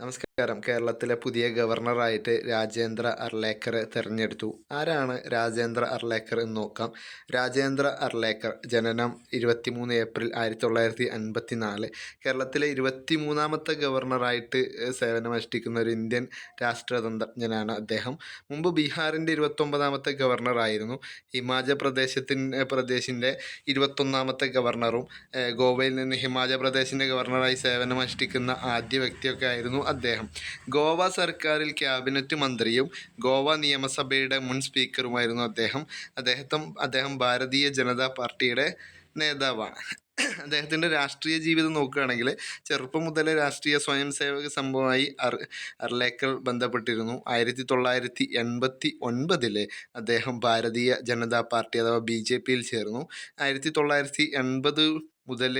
നമസ്കാരം. കേരളത്തിലെ പുതിയ ഗവർണറായിട്ട് രാജേന്ദ്ര അർലേക്കർ തിരഞ്ഞെടുത്തു. ആരാണ് രാജേന്ദ്ര അർലേക്കർ എന്ന് നോക്കാം. രാജേന്ദ്ര അർലേക്കർ ജനനം ഇരുപത്തിമൂന്ന് ഏപ്രിൽ ആയിരത്തി തൊള്ളായിരത്തി അൻപത്തി നാല് കേരളത്തിലെ ഇരുപത്തി മൂന്നാമത്തെ ഗവർണറായിട്ട് സേവനമനുഷ്ഠിക്കുന്ന ഒരു ഇന്ത്യൻ രാഷ്ട്രതന്ത്രജ്ഞനാണ് അദ്ദേഹം. മുമ്പ് ബീഹാറിന്റെ ഇരുപത്തൊമ്പതാമത്തെ ഗവർണറായിരുന്നു. ഹിമാചൽ പ്രദേശത്തിന്റെ പ്രദേശിന്റെ ഇരുപത്തൊന്നാമത്തെ ഗവർണറും ഗോവയിൽ നിന്ന് ഹിമാചൽ പ്രദേശിന്റെ ഗവർണറായി സേവനമനുഷ്ഠിക്കുന്ന ആദ്യ വ്യക്തിയൊക്കെ ആയിരുന്നു അദ്ദേഹം. ഗോവ സർക്കാരിൽ ക്യാബിനറ്റ് മന്ത്രിയും ഗോവ നിയമസഭയുടെ മുൻ സ്പീക്കറുമായിരുന്നു അദ്ദേഹം. അദ്ദേഹത്തും അദ്ദേഹം ഭാരതീയ ജനതാ പാർട്ടിയുടെ നേതാവാണ്. അദ്ദേഹത്തിന്റെ രാഷ്ട്രീയ ജീവിതം നോക്കുകയാണെങ്കിൽ ചെറുപ്പം മുതലേ രാഷ്ട്രീയ സ്വയം സേവക സംഭവമായി അർ അർലേക്കൽ ബന്ധപ്പെട്ടിരുന്നു. ആയിരത്തി തൊള്ളായിരത്തി എൺപത്തി ഒൻപതിൽ അദ്ദേഹം ഭാരതീയ ജനതാ പാർട്ടി അഥവാ ബി ജെ പിയിൽ ചേർന്നു. ആയിരത്തി തൊള്ളായിരത്തി എൺപത് മുതൽ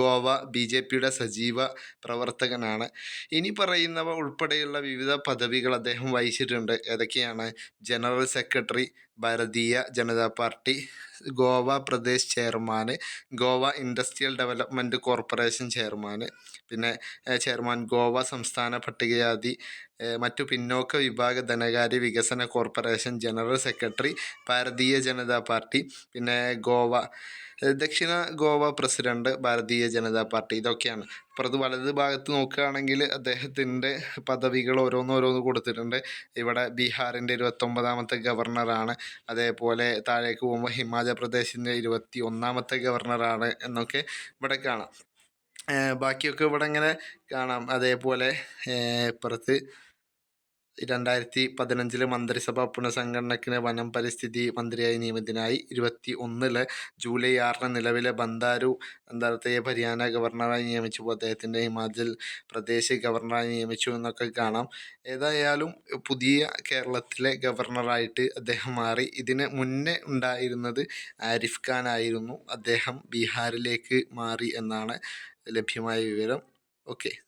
ഗോവ ബി ജെ പിയുടെ സജീവ പ്രവർത്തകനാണ്. ഇനി പറയുന്നവ ഉൾപ്പെടെയുള്ള വിവിധ പദവികൾ അദ്ദേഹം വഹിച്ചിട്ടുണ്ട്. ഏതൊക്കെയാണ്? General secretary Bharatiya Janata party Goa Pradesh chairman Goa industrial development corporation chairman പിന്നെ ചെയർമാൻ ഗോവ സംസ്ഥാന പട്ടികജാതി മറ്റു പിന്നോക്ക വിഭാഗ ധനകാര്യ വികസന corporation general secretary Bharatiya Janata party പിന്നെ ഗോവ ദക്ഷിണ ഗോവ പ്രസിഡന്റ് ഭാരതീയ ജനതാ പാർട്ടി ഇതൊക്കെയാണ്. അപ്പുറത്ത് വലത് ഭാഗത്ത് നോക്കുകയാണെങ്കിൽ അദ്ദേഹത്തിന്റെ പദവികൾ ഓരോന്നോരോന്ന് കൊടുത്തിട്ടുണ്ട്. ഇവിടെ ബീഹാറിന്റെ ഇരുപത്തൊമ്പതാമത്തെ ഗവർണറാണ്. അതേപോലെ താഴേക്ക് പോകുമ്പോൾ ഹിമാചൽ പ്രദേശിന്റെ ഇരുപത്തി ഒന്നാമത്തെ ഗവർണറാണ് എന്നൊക്കെ ഇവിടെ കാണാം. ബാക്കിയൊക്കെ ഇവിടെ ഇങ്ങനെ കാണാം? അതേപോലെ ഇപ്പുറത്ത് രണ്ടായിരത്തി പതിനഞ്ചിലെ മന്ത്രിസഭാ പുനഃസംഘടനയ്ക്കിന് വനം പരിസ്ഥിതി മന്ത്രിയായി നിയമിതനായി. ഇരുപത്തി ഒന്നിൽ ജൂലൈ ആറിന് നിലവിലെ ബന്ദാരു അന്താർത്തെ ഹരിയാന ഗവർണറായി നിയമിച്ചു. അദ്ദേഹത്തിന്റെ ഹിമാചൽ പ്രദേശ് ഗവർണറായി നിയമിച്ചു എന്നൊക്കെ കാണാം. ഏതായാലും പുതിയ കേരളത്തിലെ ഗവർണറായിട്ട് അദ്ദേഹം മാറി. ഇതിന് മുന്നേ ഉണ്ടായിരുന്നത് ആരിഫ് ഖാൻ ആയിരുന്നു. അദ്ദേഹം ബീഹാറിലേക്ക് മാറി എന്നാണ് ലഭ്യമായ വിവരം. ഓക്കെ.